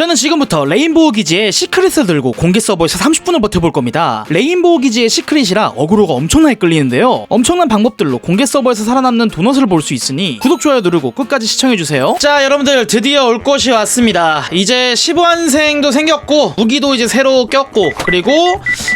저는 지금부터 레인보우 기지의 시크릿을 들고 공개 서버에서 30분을 버텨볼 겁니다. 레인보우 기지의 시크릿이라 어그로가 엄청나게 끌리는데요. 엄청난 방법들로 공개 서버에서 살아남는 도넛을 볼 수 있으니 구독, 좋아요 누르고 끝까지 시청해주세요. 자, 여러분들 드디어 올 것이 왔습니다. 이제 15환생도 생겼고 무기도 이제 새로 꼈고 그리고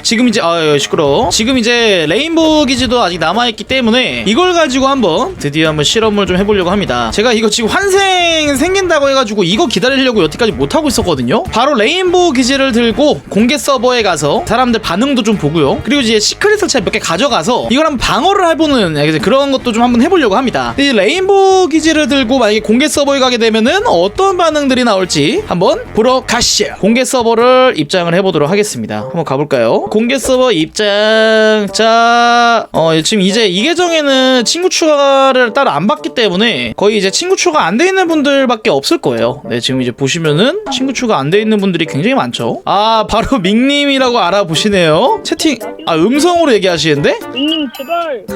지금 이제 아 시끄러. 지금 이제 레인보우 기지도 아직 남아있기 때문에 이걸 가지고 한번 드디어 한번 실험을 좀 해보려고 합니다. 제가 이거 지금 환생 생긴다고 해가지고 이거 기다리려고 여태까지 못 하고 있었거든요. 바로 레인보우 기지를 들고 공개 서버에 가서 사람들 반응도 좀 보고요. 그리고 이제 시크릿을 몇개 가져가서 이걸 한번 방어를 해보는 예, 그런 것도 좀 한번 해보려고 합니다. 이 레인보우 기지를 들고 만약에 공개 서버에 가게 되면은 어떤 반응들이 나올지 한번 보러 가시죠. 공개 서버를 입장을 해보도록 하겠습니다. 한번 가볼까요? 공개 서버 입장. 자, 어, 지금 이제 이 계정에는 친구 추가를 따로 안 받기 때문에 거의 이제 친구 추가 안 돼 있는 분들밖에 없을 거예요. 네, 지금 이제 보시면은 친구 추가 안 돼 있는 분들이 굉장히 많죠. 아, 바로 밍님이라고 알아보시네요. 채팅, 아, 음성으로 얘기하시는데? 님 제발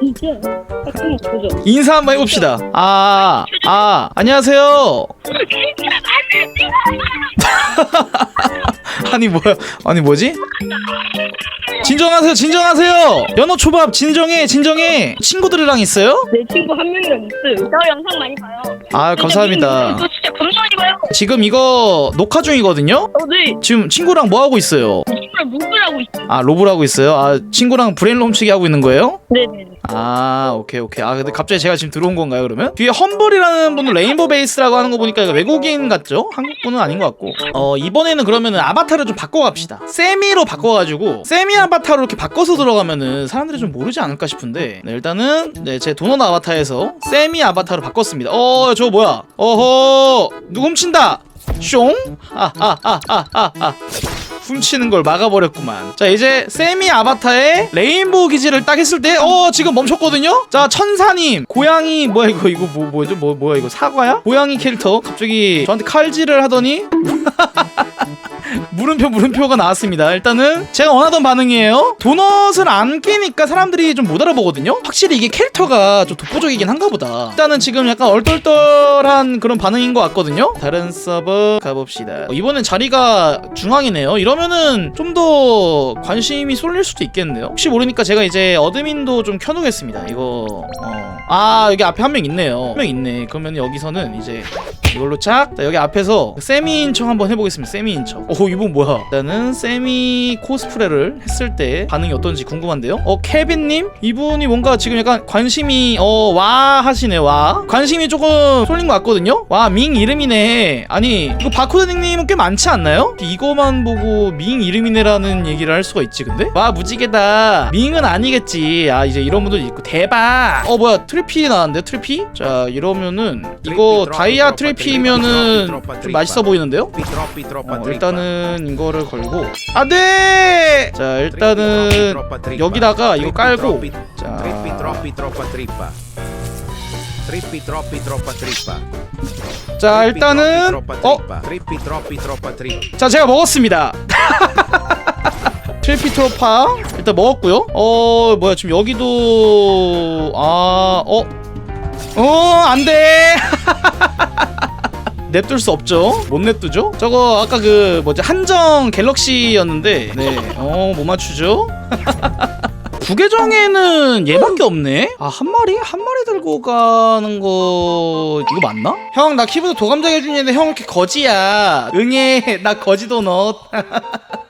진짜 같은 거 보죠 인사 한번 해봅시다. 아, 아, 안녕하세요. 아니 뭐야? 아니 뭐지? 진정하세요, 진정하세요. 연어 초밥 진정해, 진정해. 친구들이랑 있어요? 내 친구 한 명이랑 있어요 저 영상 많이 봐요 아 감사합니다. 진짜 지금 이거 녹화 중이거든요. 어 네 지금 친구랑 뭐 하고 있어요? 친구랑 하고 있어요 아 로블 하고 있어요. 아 친구랑 브레인 훔치기 하고 있는 거예요? 네네네 아 오케이 오케이 아 근데 갑자기 제가 지금 들어온 건가요 그러면? 뒤에 험블이라는 분은 레인보우 베이스라고 하는 거 보니까 외국인 같죠? 한국 분은 아닌 것 같고 어 이번에는 그러면은 아바 타를 좀 바꿔갑시다 세미로 바꿔가지고 세미 아바타로 이렇게 바꿔서 들어가면은 사람들이 좀 모르지 않을까 싶은데 네, 일단은 네, 제 도넛 아바타에서 세미 아바타로 바꿨습니다 어 저거 뭐야 어허 누구 훔친다 숑? 아 아 아 아 아아 훔치는 걸 막아버렸구만. 자, 이제 세미 아바타의 레인보우 기지를 딱 했을 때, 어, 지금 멈췄거든요? 자, 천사님, 고양이, 뭐야, 이거, 이거, 뭐, 뭐죠? 뭐, 뭐야, 이거, 사과야? 고양이 캐릭터, 갑자기 저한테 칼질을 하더니, 물음표 물음표가 나왔습니다. 일단은 제가 원하던 반응이에요. 도넛을 안 끼니까 사람들이 좀 못 알아보거든요. 확실히 이게 캐릭터가 좀 독보적이긴 한가 보다. 일단은 지금 약간 얼떨떨한 그런 반응인 것 같거든요. 다른 서버 가봅시다. 어, 이번엔 자리가 중앙이네요. 이러면은 좀 더 관심이 쏠릴 수도 있겠네요. 혹시 모르니까 제가 이제 어드민도 좀 켜놓겠습니다. 이거 어. 아 여기 앞에 한 명 있네요. 한 명 있네. 그러면 여기서는 이제 이걸로 착. 자, 여기 앞에서 세미 인청 한번 해보겠습니다. 세미 인청. 오이 분 뭐야? 일단은 세미 코스프레를 했을 때 반응이 어떤지 궁금한데요. 어 케빈님 이분이 뭔가 지금 약간 관심이 어 와 하시네 와. 관심이 조금 쏠린 것 같거든요. 와 밍 이름이네. 아니 이거 바코드 닉네임은 꽤 많지 않나요? 이거만 보고 밍 이름이네라는 얘기를 할 수가 있지 근데? 와 무지개다. 밍은 아니겠지. 아 이제 이런 분도 있고 대박. 어 뭐야 트리피 나왔는데 트리피? 자 이러면은 이거 다이아 트리피면은 좀 맛있어 보이는데요? 어, 일단은 이거를 걸고 안돼. 자 일단은 여기다가 이거 깔고 자. 자 일단은 어. 자 제가 먹었습니다 트리피트로파 일단 먹었고요 어 뭐야 지금 여기도 아어어 안돼 냅둘 수 없죠. 못 냅두죠? 저거 아까 그 뭐지? 한정 갤럭시였는데. 네어못 맞추죠? 부계정에는 얘밖에 없네? 아 한 마리? 한 마리 들고 가는 거 이거 맞나? 형 나 키보드 도감장 해주는데 형 이렇게 거지야. 응애 나 거지 도넛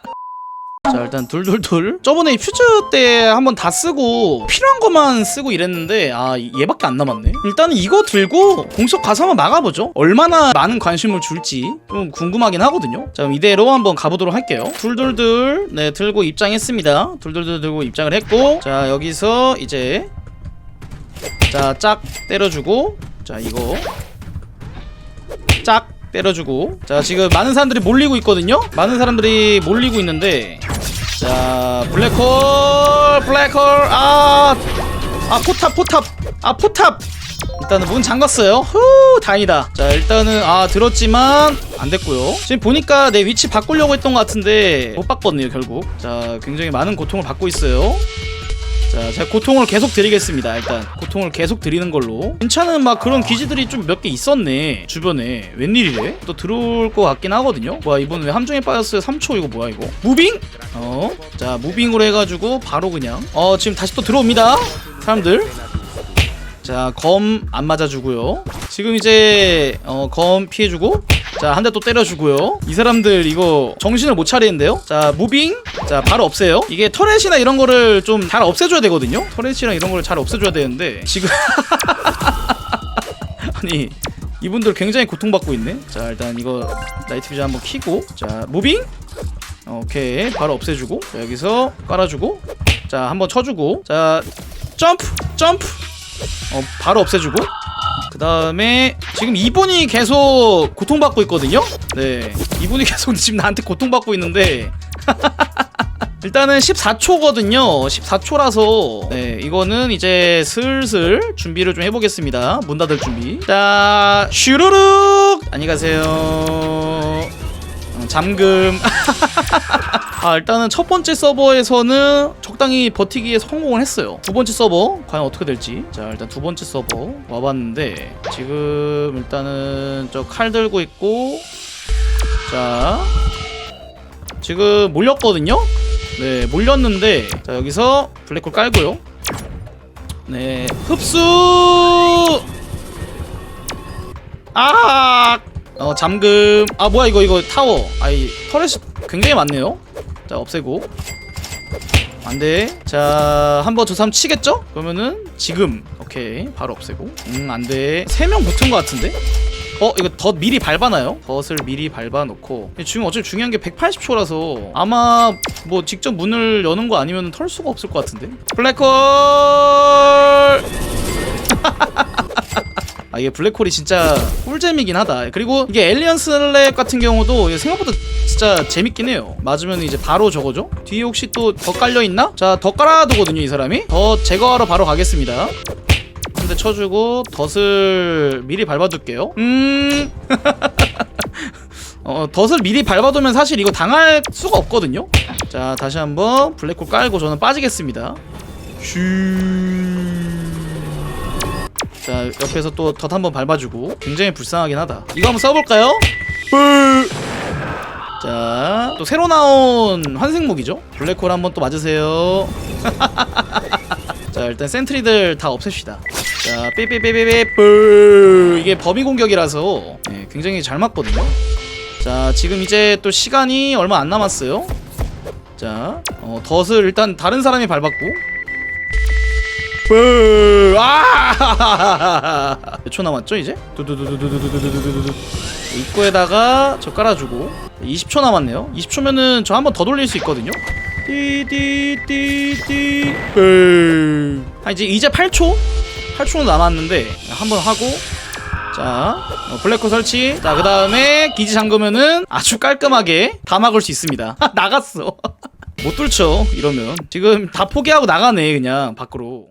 자 일단 둘둘둘. 저번에 퓨즈 때 한번 다 쓰고 필요한 것만 쓰고 이랬는데 아 얘밖에 안 남았네. 일단은 이거 들고 공석 가서 한번 막아보죠. 얼마나 많은 관심을 줄지 좀 궁금하긴 하거든요. 자 그럼 이대로 한번 가보도록 할게요. 둘둘둘. 네 들고 입장했습니다. 둘둘둘 들고 입장을 했고 자 여기서 이제 자 짝 때려주고 자 이거 짝 때려주고. 자 지금 많은 사람들이 몰리고 있거든요. 많은 사람들이 몰리고 있는데 자 블랙홀 블랙홀 아아 포탑 포탑 아 포탑. 일단은 문 잠갔어요. 후 다행이다. 자 일단은 아 들었지만 안 됐고요. 지금 보니까 내 위치 바꾸려고 했던 것 같은데 못 바꿨네요 결국. 자 굉장히 많은 고통을 받고 있어요 자, 제가 고통을 계속 드리겠습니다. 일단 고통을 계속 드리는 걸로. 괜찮은 막 그런 기지들이 좀 몇 개 있었네. 주변에 웬일이래? 또 들어올 것 같긴 하거든요. 뭐야 이번 왜 함정에 빠졌어요? 3초 이거 뭐야 이거? 무빙? 어, 자 무빙으로 해 가지고 바로 그냥. 어 지금 다시 또 들어옵니다. 사람들. 자, 검 안 맞아 주고요. 지금 이제 어, 검 피해 주고 자, 한 대 또 때려주고요. 이 사람들 이거 정신을 못 차리는데요. 자, 무빙. 자, 바로 없애요. 이게 터렛이나 이런 거를 좀 잘 없애줘야 되거든요. 터렛이랑 이런 걸 잘 없애줘야 되는데 지금 아니 이분들 굉장히 고통받고 있네. 자, 일단 이거 나이트 비전 한번 키고 자, 무빙. 어, 오케이 바로 없애주고 자, 여기서 깔아주고 자 한번 쳐주고 자 점프 점프 어 바로 없애주고 그 다음에 지금 이분이 계속 고통받고 있거든요? 네. 이분이 계속 지금 나한테 고통받고 있는데. 일단은 14초거든요. 14초라서. 네 이거는 이제 슬슬 준비를 좀 해보겠습니다. 문 닫을 준비. 자 슈루룩! 안녕히 가세요. 어, 잠금 아 일단은 첫 번째 서버에서는 적당히 버티기에 성공을 했어요. 두 번째 서버 과연 어떻게 될지. 자 일단 두 번째 서버 와봤는데 지금 일단은 저 칼 들고 있고 자 지금 몰렸거든요? 네 몰렸는데 자 여기서 블랙홀 깔고요. 네 흡수! 아! 어 잠금. 아 뭐야 이거 이거 타워. 아이 터렛이 굉장히 많네요 자 없애고. 안돼. 자 한번 저 사람 치겠죠? 그러면은 지금. 오케이. 바로 없애고. 음 안돼. 세 명 붙은 것 같은데? 어 이거 덧 미리 밟아놔요? 덧을 미리 밟아놓고. 지금 어차피 중요한 게 180초라서 아마 뭐 직접 문을 여는 거 아니면 털 수가 없을 것 같은데? 블랙홀 아 이게 블랙홀이 진짜 꿀잼이긴 하다. 그리고 이게 엘리언 슬랩 같은 경우도 생각보다 진짜 재밌긴 해요. 맞으면 이제 바로 저거죠? 뒤에 혹시 또 더 깔려있나? 자 더 깔아두거든요 이 사람이. 더 제거하러 바로 가겠습니다. 한대 쳐주고 덫을 미리 밟아둘게요. 음. 어, 덫을 미리 밟아두면 사실 이거 당할 수가 없거든요? 자 다시 한번 블랙홀 깔고 저는 빠지겠습니다. 슈 자 옆에서 또덧 한번 밟아주고 굉장히 불쌍하긴 하다. 이거 한번 써볼까요? 자 또 새로 나온 환생무기죠? 블랙홀 한번 또 맞으세요. 자 일단 센트리들 다 없앱시다. 자 삐삐삐삐삐 뿌 이게 범위 공격이라서 네, 굉장히 잘 맞거든요. 자 지금 이제 또 시간이 얼마 안 남았어요. 자 어, 덫을 일단 다른 사람이 밟았고 뿌! 아! 몇 초 남았죠 이제? 두두두두두두두두두두 입구에다가 저 깔아주고 20초 남았네요 20초면은 저 한 번 더 돌릴 수 있거든요 띠띠띠띠 뿌! 아 이제 이제 8초? 8초 남았는데 한 번 하고 자 어, 블랙홀 설치 자 그 다음에 기지 잠그면은 아주 깔끔하게 다 막을 수 있습니다 나갔어 못 뚫죠 이러면 지금 다 포기하고 나가네 그냥 밖으로